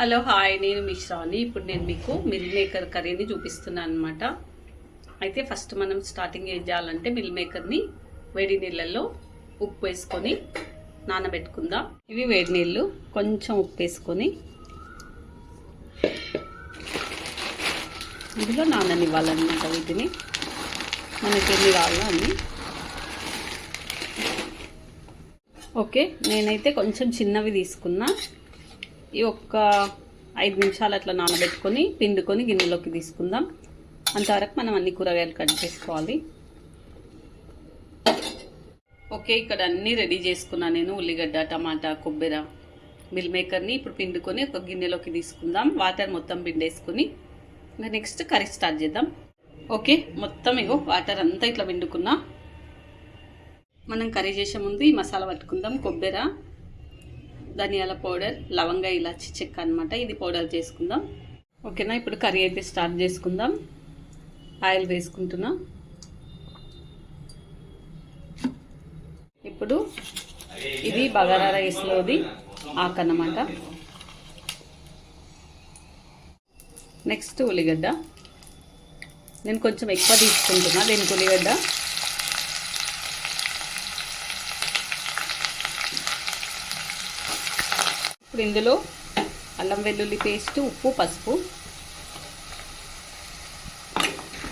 Hello hi నేను మిశ్రాని ఇప్పుడు నేను మీకు మిల్ మేకర్ కర్రీని చూపిస్తున్నాను అనమాట అయితే ఫస్ట్ మనం స్టార్టింగ్ ఏం చేయాలంటే మిల్ మేకర్ని వేడి నీళ్ళల్లో ఉప్పు వేసుకొని నానబెట్టుకుందాం. ఇవి వేడి నీళ్ళు కొంచెం ఉప్పు వేసుకొని ఇందులో నాననివ్వాలన్నమాట వీటిని. మనకి ఎన్ని కావాలో అన్ని. ఓకే నేనైతే కొంచెం చిన్నవి తీసుకున్నా. ఈ ఒక్క ఐదు నిమిషాలు అట్లా నానబెట్టుకొని పిండుకొని గిన్నెలోకి తీసుకుందాం. అంతవరకు మనం అన్ని కూరగాయలు కట్ చేసుకోవాలి. ఓకే ఇక్కడ అన్నీ రెడీ చేసుకున్నా నేను. ఉల్లిగడ్డ టమాటా కొబ్బరి మిల్ మేకర్ని ఇప్పుడు పిండుకొని ఒక గిన్నెలోకి తీసుకుందాం. వాటర్ మొత్తం పిండేసుకుని ఇంకా నెక్స్ట్ కర్రీ స్టార్ట్ చేద్దాం. ఓకే మొత్తం ఇగో వాటర్ అంతా ఇట్లా పిండుకున్నా. మనం కర్రీ చేసే ముందు ఈ మసాలా పట్టుకుందాం కొబ్బరి. ధనియాల పౌడర్ లవంగ ఇలాచి చెక్క అనమాట ఇది పౌడర్ చేసుకుందాం. ఓకేనా? ఇప్పుడు కర్రీ అయితే స్టార్ట్ చేసుకుందాం. ఆయిల్ వేసుకుంటున్నా. ఇప్పుడు ఇది బగారా రైస్లోది ఆకన్నమాట. నెక్స్ట్ ఉల్లిగడ్డ. నేను కొంచెం ఎక్కువ తీసుకుంటున్నా. దీనికి ఉల్లిగడ్డ? ఇప్పుడు ఇందులో అల్లం వెల్లుల్లి పేస్ట్ ఉప్పు పసుపు.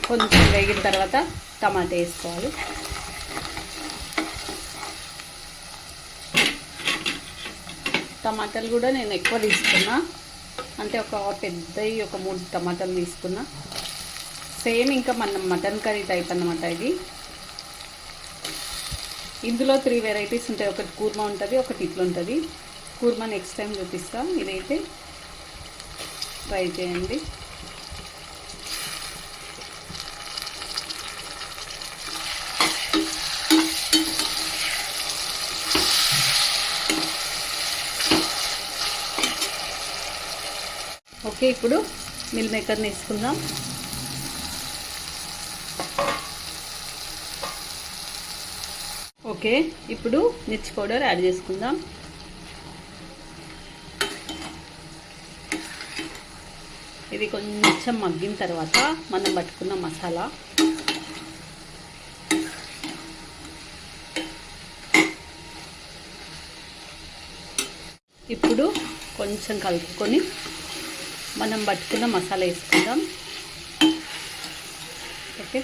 కొంచెం వేగిన తర్వాత టమాటా వేసుకోవాలి. టమాటాలు కూడా నేను ఎక్కువ తీసుకున్నా. అంటే ఒక పెద్దవి ఒక మూడు టమాటాలు తీసుకున్నా. సేమ్ ఇంకా మన మటన్ కర్రీ టైప్ అన్నమాట ఇది. ఇందులో త్రీ వెరైటీస్ ఉంటాయి. ఒకటి కూర్మా ఉంటుంది ఒకటి ఇట్లా ఉంటుంది. కూర్మా నెక్స్ట్ టైం చూపిస్తాం. ఇదైతే ట్రై చేయండి. ఓకే ఇప్పుడు మిల్ మేకర్ని వేసుకుందాం. ఓకే ఇప్పుడు మిర్చి పౌడర్ యాడ్ చేసుకుందాం. ఇది కొంచెం మగ్గిన తర్వాత మనం పట్టుకున్న మసాలా. ఇప్పుడు కొంచెం కలుపుకొని మనం పట్టుకున్న మసాలా వేసుకుందాం. ఓకే?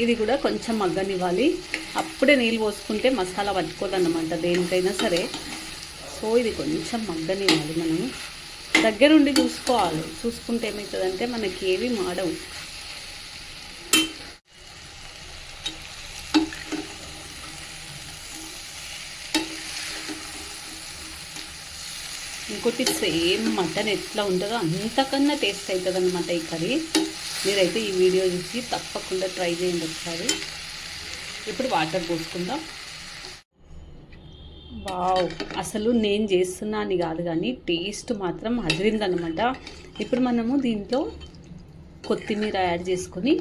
ఇది కూడా కొంచెం మగ్గనివ్వాలి. అప్పుడే నీళ్ళు పోసుకుంటే మసాలా పట్టుకోదన్నమాట దేనికైనా సరే. సో ఇది కొంచెం మగ్గనివ్వాలి మనము దగ్గరుండి చూసుకోవాలి. చూసుకుంటే ఏమవుతుందంటే మనకి ఏవి మాడవు. ఇంకోటి సేమ్ మటన్ ఎట్లా ఉంటుందో అంతకన్నా టేస్ట్ అవుతుంది అనమాట ఈ కర్రీ. మీరైతే ఈ వీడియో చూసి తప్పకుండా ట్రై చేయండి ఒకసారి. ఇప్పుడు వాటర్ పోసుకుందాం. వావ్ అసలు నేను చేస్తున్నా అని కాదు కానీ టేస్ట్ మాత్రం అదిరిందనమాట ఇప్పుడు మనము దీంట్లో కొత్తిమీర యాడ్ చేసుకొని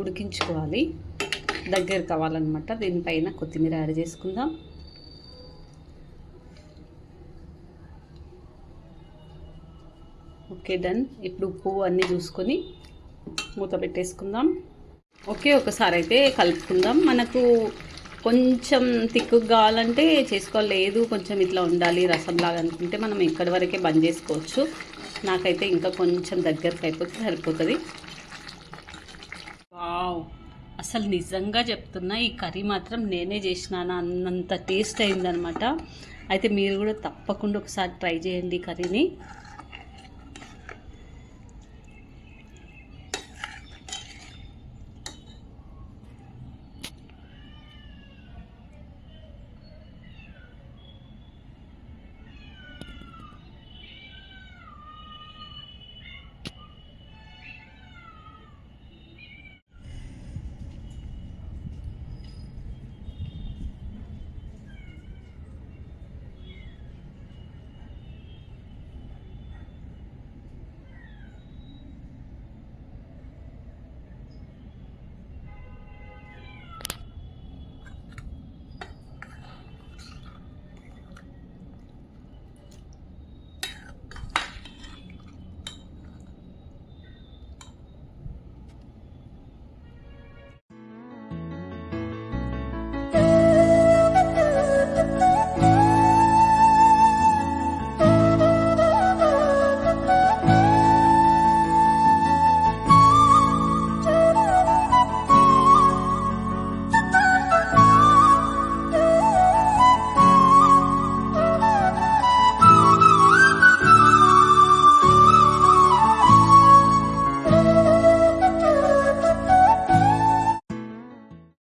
ఉడికించుకోవాలి. దగ్గర కావాలన్నమాట దీనిపైన కొత్తిమీర యాడ్ చేసుకుందాం. Okay done. ఇప్పుడు ఉప్పు అన్నీ చూసుకొని మూత పెట్టేసుకుందాం. ఓకే ఒకసారి అయితే కలుపుకుందాం. మనకు కొంచెం తిక్కు కావాలంటే చేసుకోలేదు. కొంచెం ఇట్లా ఉండాలి రసంలాగా అనుకుంటే మనం ఇక్కడి వరకే బంద్ చేసుకోవచ్చు. నాకైతే ఇంకా కొంచెం దగ్గరకు అయిపోతే సరిపోతుంది. వావ్! అసలు నిజంగా చెప్తున్నా ఈ కర్రీ మాత్రం నేనే చేసినాను అన్నంత టేస్ట్ అయిందనమాట అయితే మీరు కూడా తప్పకుండా ఒకసారి ట్రై చేయండి కర్రీని.